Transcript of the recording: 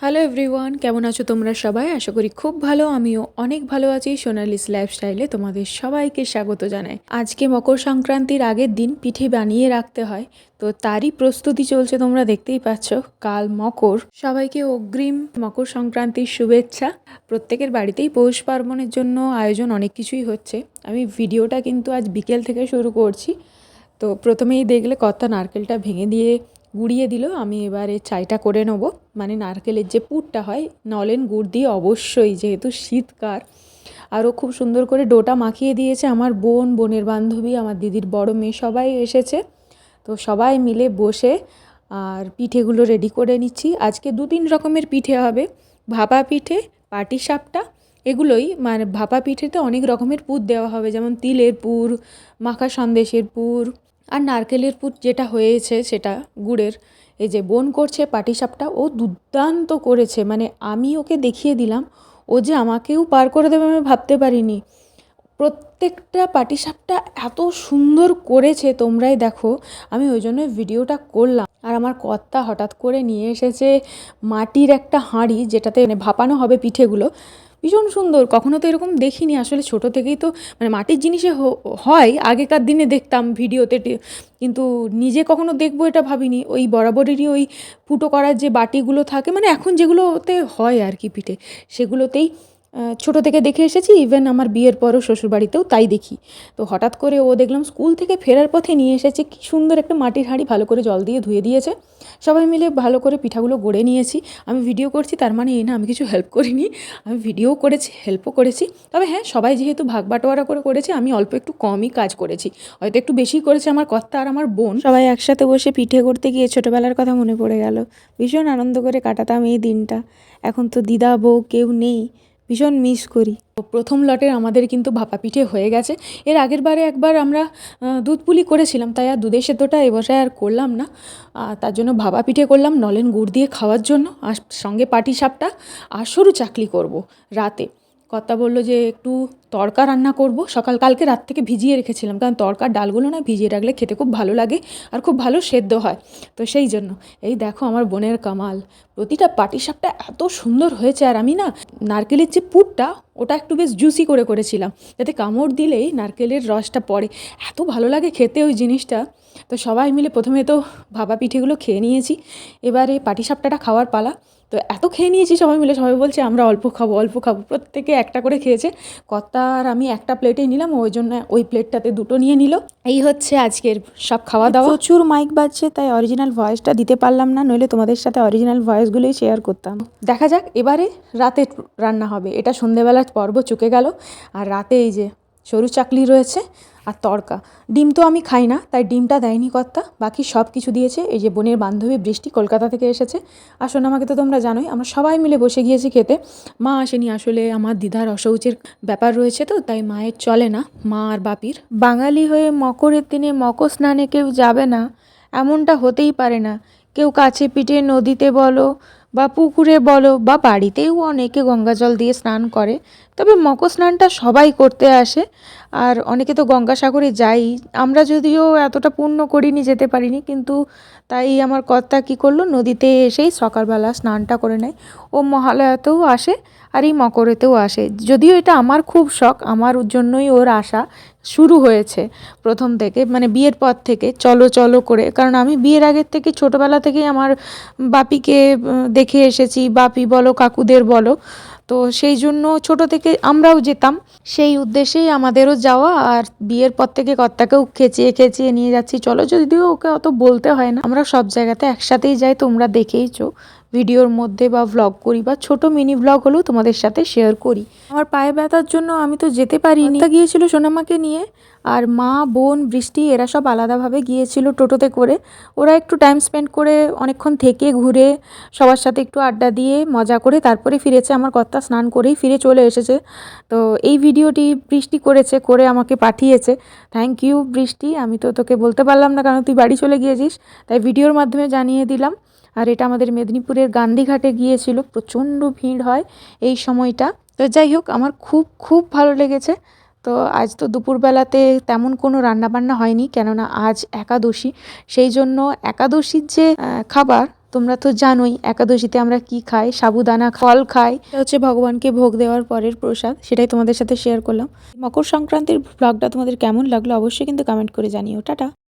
Hello everyone কেমন আছো তোমরা সবাই? আশা করি খুব ভালো, আমিও অনেক ভালো আছি। সোনালিস লাইফস্টাইলে তোমাদের সবাইকে স্বাগত জানাই। আজকে মকর সংক্রান্তির আগের দিন পিঠে বানিয়ে রাখতে হয়। তো তারই প্রস্তুতি চলছে তোমরা দেখতেই পাচ্ছ। কাল মকর। সবাইকে অগ্রিম মকর সংক্রান্তির শুভেচ্ছা। প্রত্যেকের বাড়িতেই পৌষ পার্বণের জন্য আয়োজন অনেক কিছুই হচ্ছে। আমি ভিডিওটা কিন্তু আজ বিকেল থেকে শুরু করছি। তো প্রথমেই দেখলে কর্তা নারকেলটা ভেঙে দিয়ে গুঁড়িয়ে দিল, আমি এবারে চাইটা করে নেব। মানে নারকেলের যে পুরটা হয়, নলেন গুড় দিয়ে অবশ্যই, যেহেতু শীতকাল আরও খুব সুন্দর করে ডোটা মাখিয়ে দিয়েছে আমার বোন, বোনের বান্ধবী, আমার দিদির বড় মেয়ে, সবাই এসেছে। তো সবাই মিলে বসে আর পিঠেগুলো রেডি করে নিচ্ছি। আজকে দু তিন রকমের পিঠে হবে। ভাপা পিঠে, পাটি সাপটা, এগুলোই মানে ভাপা পিঠেতে অনেক রকমের পুর দেওয়া হবে, যেমন তিলের পুর, মাখা সন্দেশের পুর আর নারকেলের পুর যেটা হয়েছে সেটা গুড়ের, এই যে বোন করছে পাটিসাপটা, ও দুর্দান্ত করেছে। মানে আমি ওকে দেখিয়ে দিলাম, ও যে আমাকেও পার করে দেবে আমি ভাবতে পারিনি। প্রত্যেকটা পাটিসাপটা এত সুন্দর করেছে, তোমরাই দেখো। আমি ওই জন্য ভিডিওটা করলাম। আর আমার কর্তা হঠাৎ করে নিয়ে এসেছে মাটির একটা হাঁড়ি, যেটাতে মানে ভাপানো হবে পিঠেগুলো। ভীষণ সুন্দর। কখনো তো এরকম দেখিনি। আসলে ছোট থেকেই তো মানে মাটির জিনিসে হয়। আগেকার দিনে দেখতাম ভিডিওতে কিন্তু নিজে কখনো দেখব এটা ভাবিনি। ওই বরাবরেরই ওই ফুটো করার যে বাটিগুলো থাকে মানে এখন যেগুলোতে হয় আর কি পিঠে, সেগুলোতেই ছোট থেকে দেখে এসেছি ইভেন আমার বিয়ের পরও শ্বশুরবাড়িতেও তাই দেখি। তো হঠাৎ করে ও দেখলাম স্কুল থেকে ফেরার পথে নিয়ে এসেছে, কি সুন্দর একটা মাটির হাঁড়ি ভালো করে জল দিয়ে ধুয়ে দিয়েছে। সবাই মিলে ভালো করে পিঠাগুলো গড়ে নিয়েছি। আমি ভিডিও করছি, তার মানে এই না, আমি কিছু হেল্প করিনি। আমি ভিডিও করেছি হেল্পও করেছি। তবে হ্যাঁ সবাই যেহেতু ভাগ বাটোয়ারা করে করেছে, আমি অল্প একটু কমই কাজ করেছি। হয়তো একটু বেশি করেছে আমার কর্তা আর আমার বোন। সবাই একসাথে বসে পিঠে করতে গিয়ে ছোটোবেলার কথা মনে পড়ে গেল। ভীষণ আনন্দ করে কাটাতাম এই দিনটা। এখন তো দিদা, বউ কেউ নেই। ভীষণ মিস করি। প্রথম লটের আমাদের কিন্তু ভাপা পিঠে হয়ে গেছে। এর আগের বারে একবার আমরা দুধ পুলি করেছিলাম, তাই আর দুধের সেদ্ধটা এবছর আর করলাম না। তার জন্য ভাপা পিঠে করলাম, নলেন গুড় দিয়ে খাওয়ার জন্য। আর সঙ্গে পাটি সাপটা আর সরু চাকলি করব রাতে। কর্তা বলল যে, একটু তড়কা রান্না করব। সকাল কালকে রাত থেকে ভিজিয়ে রেখেছিলাম, কারণ তড়কার ডালগুলো না ভিজিয়ে রাখলে খেতে খুব ভালো লাগে আর খুব ভালো সেদ্ধ হয়। তো সেই জন্য, এই দেখো আমার বোনের কামাল। প্রতিটা পাটিসাপটা এত সুন্দর হয়েছে আর আমি না নারকেলের যে পুরটা, ওটা একটু বেশ জুসি করে করেছিলাম। যাতে কামড় দিলেই নারকেলের রসটা পড়ে। এত ভালো লাগে খেতে ওই জিনিসটা। তো সবাই মিলে প্রথমে তো ভাপা পিঠেগুলো খেয়ে নিয়েছি, এবারে পাটি পাটিসাপটাটা খাওয়ার পালা। তো এত খেয়ে নিয়েছি সবাই মিলে, সবাই বলছে, আমরা অল্প খাব অল্প খাব। প্রত্যেকে একটা করে খেয়েছে। কর্তা আর আমি একটা প্লেটেই নিলাম ওই জন্য ওই প্লেটটাতে দুটো নিয়ে নিল। এই হচ্ছে আজকের সব খাওয়া দাওয়া। প্রচুর মাইক বাজছে তাই অরিজিনাল ভয়েসটা দিতে পারলাম না নইলে তোমাদের সাথে অরিজিনাল ভয়েসগুলোই শেয়ার করতাম। দেখা যাক এবারে রাতে রান্না হবে। এটা সন্ধেবেলার পর্ব চুকে গেল আর রাতে এই যে সরু চাকলি রয়েছে আর তড়কা। ডিম তো আমি খাই না, তাই ডিমটা দেয়নি কর্তা। বাকি সব কিছু দিয়েছে, এই যে বোনের বান্ধবী বৃষ্টি কলকাতা থেকে এসেছে। আর আমাকে তো তোমরা জানোই, আমরা সবাই মিলে বসে গিয়েছি খেতে। মা আসেনি, আসলে আমার দিদার অশৌচের ব্যাপার রয়েছে তো, তাই মায়ের চলে না, মা আর বাপির। বাঙালি হয়ে মকরের দিনে মকর স্নানে কেউ যাবে না, এমনটা হতেই পারে না। কেউ কাছে পিঠে নদীতে বলো বা পুকুরে বলো বা বাড়িতেও অনেকে গঙ্গা জল দিয়ে স্নান করে, তবে মকর স্নানটা সবাই করতে আসে। আর অনেকে তো গঙ্গাসাগরে যাই। আমরা যদিও এতটা পূর্ণ করিনি, যেতে পারিনি, কিন্তু তাই আমার কর্তা কী করল, নদীতে এসেই সকালবেলা স্নানটা করে নেয়। ও মহালয়াতেও আসে আর এই মকরেতেও আসে। যদিও এটা আমার খুব শখ, আমার জন্যই ওর আসা শুরু হয়েছে প্রথম থেকে মানে বিয়ের পর থেকে, চলো চলো করে। কারণ আমি বিয়ের আগের থেকে ছোটোবেলা থেকেই আমার বাপিকে দেখে এসেছি, বাপি বলো, কাকুদের বলো। তো সেই জন্য ছোট থেকে আমরাও যেতাম। সেই উদ্দেশ্যেই আমাদেরও যাওয়া আর বিয়ের পর থেকে কর্তাকেও খেচিয়ে, খেঁচিয়ে নিয়ে যাচ্ছি। চলো, যদিও ওকে অত বলতে হয় না, আমরা সব জায়গাতে একসাথেই যাই, তোমরা দেখেইছো। ভিডিওর মধ্যে বা ভ্লগ করি বা ছোট মিনি ভ্লগ হলেও তোমাদের সাথে শেয়ার করি। আমার পায়ে ব্যথার জন্য আমি তো যেতে পারিনি। গিয়েছিল সোনামাকে নিয়ে। আর মা বোন বৃষ্টি এরা সব আলাদাভাবে গিয়েছিল টোটোতে করে। ওরা একটু টাইম স্পেন্ড করে অনেকক্ষণ থেকে ঘুরে সবার সাথে একটু আড্ডা দিয়ে মজা করে তারপরে ফিরেছে আমার কর্তা স্নান করেই ফিরে চলে এসেছে। তো এই ভিডিওটি বৃষ্টি করেছে করে আমাকে পাঠিয়েছে। থ্যাংক ইউ বৃষ্টি। আমি তো তোকে বলতে পারলাম না কারণ তুই বাড়ি চলে গিয়েছিস। তাই ভিডিওর মাধ্যমে জানিয়ে দিলাম। আর এটা আমাদের মেদিনীপুরের গান্ধীঘাটে গিয়েছিল, প্রচণ্ড ভিড় হয় এই সময়টা। তো যাই হোক, আমার খুব খুব ভালো লেগেছে। তো আজ তো দুপুরবেলাতে তেমন কোনো রান্নাবান্না হয়নি, কেননা আজ একাদশী। সেই জন্য একাদশীর যে খাবার, তোমরা তো জানোই, একাদশীতে আমরা কি খাই, সাবুদানা, ফল খাই। হচ্ছে ভগবানকে ভোগ দেওয়ার পরের প্রসাদ, সেটাই তোমাদের সাথে শেয়ার করলাম। মকর সংক্রান্তির ব্লগটা তোমাদের কেমন লাগল অবশ্যই কিন্তু কমেন্ট করে জানিও। টাটা।